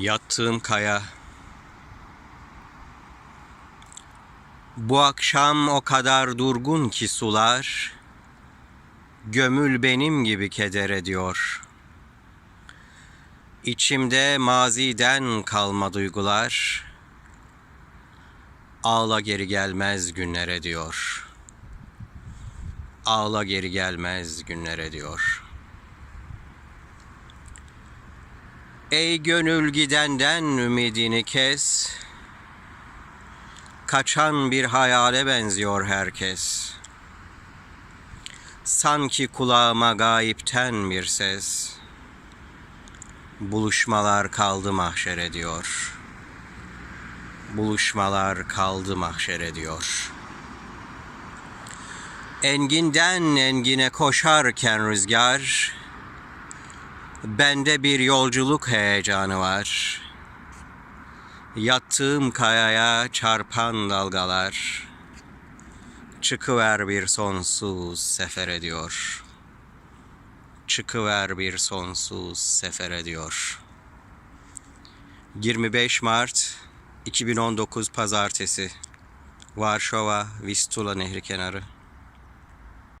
Yattığım kaya. Bu akşam o kadar durgun ki sular Gömül benim gibi keder ediyor. İçimde maziden kalma duygular Ağla geri gelmez günlere diyor Ağla geri gelmez günlere diyor Ey gönül gidenden ümidini kes. Kaçan bir hayale benziyor herkes. Sanki kulağıma gayipten bir ses. Buluşmalar kaldı mahşere diyor. Buluşmalar kaldı mahşere diyor. Enginden engine koşarken rüzgar Bende bir yolculuk heyecanı var. Yattığım kayaya çarpan dalgalar Çıkıver bir sonsuz sefer ediyor. Çıkıver bir sonsuz sefer ediyor. 25 Mart 2019 Pazartesi Varşova Vistula Nehri kenarı